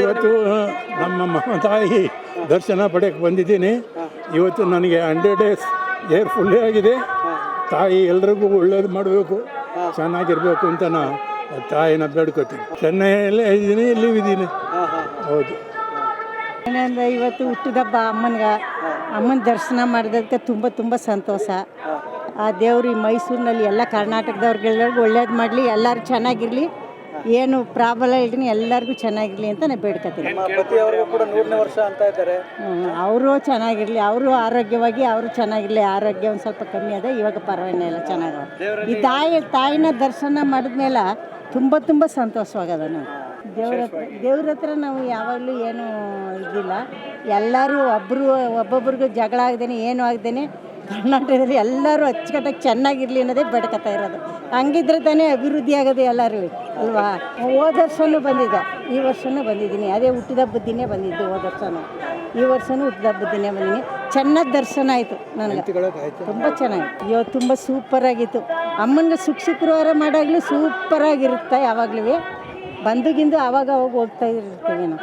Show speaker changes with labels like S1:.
S1: ಇವತ್ತು ನಮ್ಮ ಮ- ತಾಯಿ ದರ್ಶನ ಪಡೆಯಕ್ಕೆ ಬಂದಿದ್ದೀನಿ. ಇವತ್ತು ನನಗೆ ಹಂಡ್ರೆಡ್ ಡೇಸ್ ಏರ್ ಫುಲ್ಲೇ ಆಗಿದೆ. ತಾಯಿ ಎಲ್ರಿಗೂ ಒಳ್ಳೇದು ಮಾಡಬೇಕು, ಚೆನ್ನಾಗಿರ್ಬೇಕು ಅಂತ ನಾ ತಾಯಿನ ಬೇಡ್ಕೋತೀನಿ. ಚೆನ್ನೈಯಲ್ಲೇ ಇದ್ದೀನಿ ಇಲ್ಲಿ ಇದ್ದೀನಿ. ಹೌದು.
S2: ಏನಂದ್ರೆ ಇವತ್ತು ಹುಟ್ಟಿದಬ್ಬ ಅಮ್ಮನಿಗೆ, ಅಮ್ಮನ ದರ್ಶನ ಮಾಡಿದಕ್ಕೆ ತುಂಬ ತುಂಬ ಸಂತೋಷ. ಆ ದೇವ್ರು ಮೈಸೂರಿನಲ್ಲಿ ಎಲ್ಲ ಕರ್ನಾಟಕದವ್ರಿಗೆಲ್ಲರಿಗೂ ಒಳ್ಳೇದು ಮಾಡಲಿ, ಎಲ್ಲರೂ ಚೆನ್ನಾಗಿರಲಿ. ಏನು ಪ್ರಾಬ್ಲಮ್ ಇಲ್ಲಿ ಎಲ್ಲರಿಗೂ ಚೆನ್ನಾಗಿರಲಿ ಅಂತ ನಾನು ಬೇಡ್ಕೊತೀನಿ.
S3: ಕೂಡ ನೂರನೇ ವರ್ಷ ಅಂತ ಇದ್ದಾರೆ.
S2: ಅವರು ಚೆನ್ನಾಗಿರಲಿ ಅವರು ಆರೋಗ್ಯವಾಗಿ ಅವರು ಚೆನ್ನಾಗಿರಲಿ ಆರೋಗ್ಯ ಒಂದು ಸ್ವಲ್ಪ ಕಮ್ಮಿ ಅದ ಇವಾಗ ಪರವಾಗಿಲ್ಲ ಎಲ್ಲ ಚೆನ್ನಾಗವ ಈ ತಾಯಿ ತಾಯಿನ ದರ್ಶನ ಮಾಡಿದ್ಮೇಲೆ ತುಂಬ ತುಂಬ ಸಂತೋಷವಾಗದ ನಾವು. ದೇವ್ರ ದೇವ್ರ ಹತ್ರ ನಾವು ಯಾವಾಗಲೂ ಏನು ಇದಿಲ್ಲ. ಎಲ್ಲರೂ ಒಬ್ಬರು ಒಬ್ಬೊಬ್ರಿಗೂ ಜಗಳ ಆಗ್ದೇನೆ ಏನು ಆಗದೇನೆ ಕರ್ನಾಟಕದಲ್ಲಿ ಎಲ್ಲರೂ ಅಚ್ಚುಕಟ್ಟಾಗಿ ಚೆನ್ನಾಗಿರಲಿ ಅನ್ನೋದೇ ಬೇಡ್ಕೊತಾ ಇರೋದು. ಹಂಗಿದ್ರೆ ತಾನೇ ಅಭಿವೃದ್ಧಿ ಆಗೋದು ಎಲ್ಲರೂ. ಅಲ್ವಾ? ಹೋದ ವರ್ಷನೂ ಬಂದಿದ್ದೆ. ಈ ವರ್ಷನೂ ಬಂದಿದ್ದೀನಿ. ಅದೇ ಹುಟ್ಟಿದ ದಿನೇ ಬಂದಿದ್ದು ಹೋದ ವರ್ಷನೂ. ಈ ವರ್ಷನೂ ಹುಟ್ಟಿದ ದಿನೇ ಬಂದಿದ್ದೀನಿ. ಚೆನ್ನಾಗಿ ದರ್ಶನ ಆಯಿತು ನನಗೆ. ತುಂಬ ಚೆನ್ನಾಗಿತ್ತು ಅಯ್ಯೋ ತುಂಬ ಸೂಪರಾಗಿತ್ತು. ಅಮ್ಮನಿಗೆ ಸುಖ ಶುಕ್ರವಾರ ಮಾಡಾಗಲೂ ಸೂಪರಾಗಿರುತ್ತೆ ಯಾವಾಗಲೂ. ಬಂದುಗಿಂದು ಆವಾಗ ಅವಾಗ ಹೋಗ್ತಾ ಇರ್ತೀವಿ ನಾವು.